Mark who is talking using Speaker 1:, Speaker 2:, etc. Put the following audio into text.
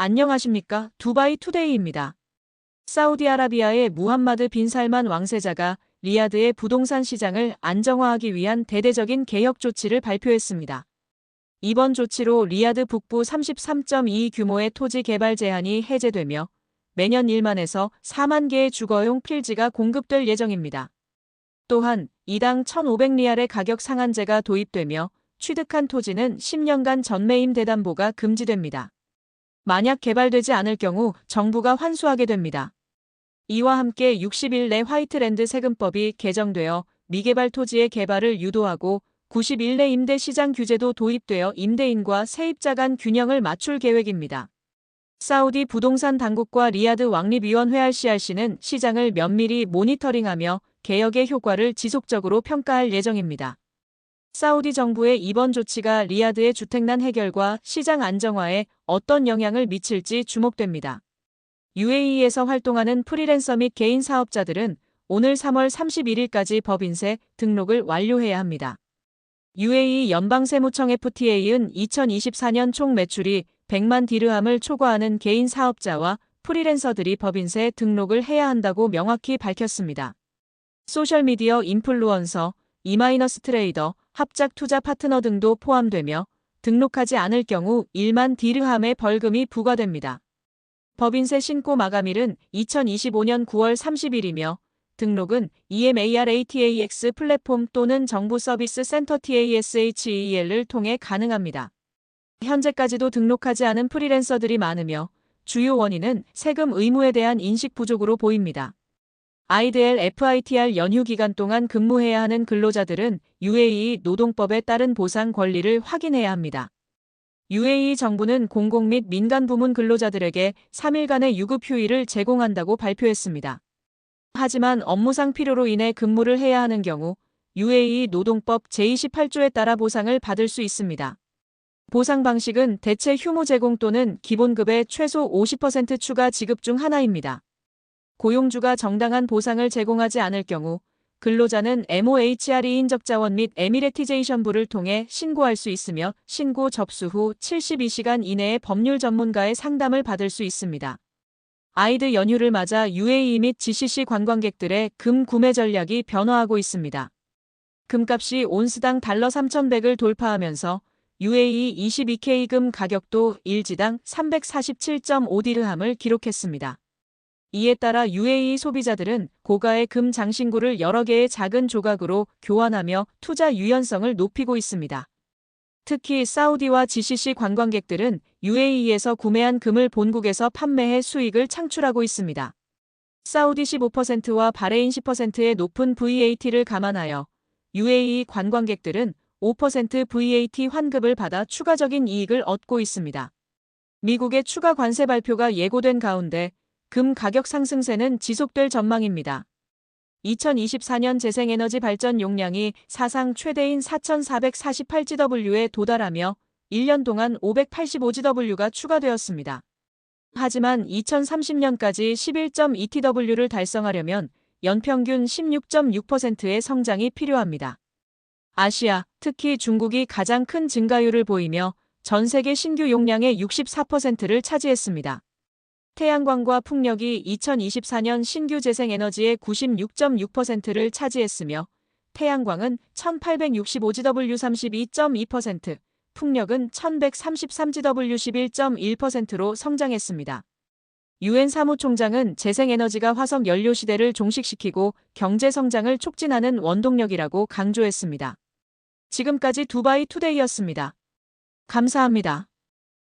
Speaker 1: 안녕하십니까. 두바이 투데이입니다. 사우디아라비아의 무함마드 빈 살만 왕세자가 리야드의 부동산 시장을 안정화하기 위한 대대적인 개혁 조치를 발표했습니다. 이번 조치로 리야드 북부 33.2 규모의 토지 개발 제한이 해제되며 매년 1만에서 4만 개의 주거용 필지가 공급될 예정입니다. 또한 이당 1,500리알의 가격 상한제가 도입되며 취득한 토지는 10년간 전매임 대담보가 금지됩니다. 만약 개발되지 않을 경우 정부가 환수하게 됩니다. 이와 함께 60일 내 화이트랜드 세금법이 개정되어 미개발 토지의 개발을 유도하고 90일 내 임대 시장 규제도 도입되어 임대인과 세입자 간 균형을 맞출 계획입니다. 사우디 부동산 당국과 리야드 왕립위원회 RCRC는 시장을 면밀히 모니터링하며 개혁의 효과를 지속적으로 평가할 예정입니다. 사우디 정부의 이번 조치가 리야드의 주택난 해결과 시장 안정화에 어떤 영향을 미칠지 주목됩니다. UAE에서 활동하는 프리랜서 및 개인 사업자들은 오늘 3월 31일까지 법인세 등록을 완료해야 합니다. UAE 연방세무청 FTA은 2024년 총 매출이 100만 디르함을 초과하는 개인 사업자와 프리랜서들이 법인세 등록을 해야 한다고 명확히 밝혔습니다. 소셜미디어 인플루언서, 이마이너스 트레이더, 합작 투자 파트너 등도 포함되며 등록하지 않을 경우 1만 디르함의 벌금이 부과됩니다. 법인세 신고 마감일은 2025년 9월 30일이며 등록은 EMARATAX 플랫폼 또는 정부 서비스 센터 TASHEL을 통해 가능합니다. 현재까지도 등록하지 않은 프리랜서들이 많으며 주요 원인은 세금 의무에 대한 인식 부족으로 보입니다. IDL FITR 연휴 기간 동안 근무해야 하는 근로자들은 UAE 노동법에 따른 보상 권리를 확인해야 합니다. UAE 정부는 공공 및 민간 부문 근로자들에게 3일간의 유급 휴일을 제공한다고 발표했습니다. 하지만 업무상 필요로 인해 근무를 해야 하는 경우 UAE 노동법 제28조에 따라 보상을 받을 수 있습니다. 보상 방식은 대체 휴무 제공 또는 기본급의 최소 50% 추가 지급 중 하나입니다. 고용주가 정당한 보상을 제공하지 않을 경우 근로자는 MOHRE 인적 자원 및 에미레티제이션부를 통해 신고할 수 있으며 신고 접수 후 72시간 이내에 법률 전문가의 상담을 받을 수 있습니다. 아이드 연휴를 맞아 UAE 및 GCC 관광객들의 금 구매 전략이 변화하고 있습니다. 금값이 온스당 달러 3,100을 돌파하면서 UAE 22K 금 가격도 일지당 347.5디르함을 기록했습니다. 이에 따라 UAE 소비자들은 고가의 금 장신구를 여러 개의 작은 조각으로 교환하며 투자 유연성을 높이고 있습니다. 특히 사우디와 GCC 관광객들은 UAE에서 구매한 금을 본국에서 판매해 수익을 창출하고 있습니다. 사우디 15%와 바레인 10%의 높은 VAT를 감안하여 UAE 관광객들은 5% VAT 환급을 받아 추가적인 이익을 얻고 있습니다. 미국의 추가 관세 발표가 예고된 가운데 금 가격 상승세는 지속될 전망입니다. 2024년 재생에너지 발전 용량이 사상 최대인 4,448GW에 도달하며 1년 동안 585GW가 추가되었습니다. 하지만 2030년까지 11.2TW를 달성하려면 연평균 16.6%의 성장이 필요합니다. 아시아, 특히 중국이 가장 큰 증가율을 보이며 전 세계 신규 용량의 64%를 차지했습니다. 태양광과 풍력이 2024년 신규 재생에너지의 96.6%를 차지했으며 태양광은 1865GW 32.2%, 풍력은 1133GW 11.1%로 성장했습니다. 유엔 사무총장은 재생에너지가 화석 연료 시대를 종식시키고 경제 성장을 촉진하는 원동력이라고 강조했습니다. 지금까지 두바이 투데이였습니다. 감사합니다.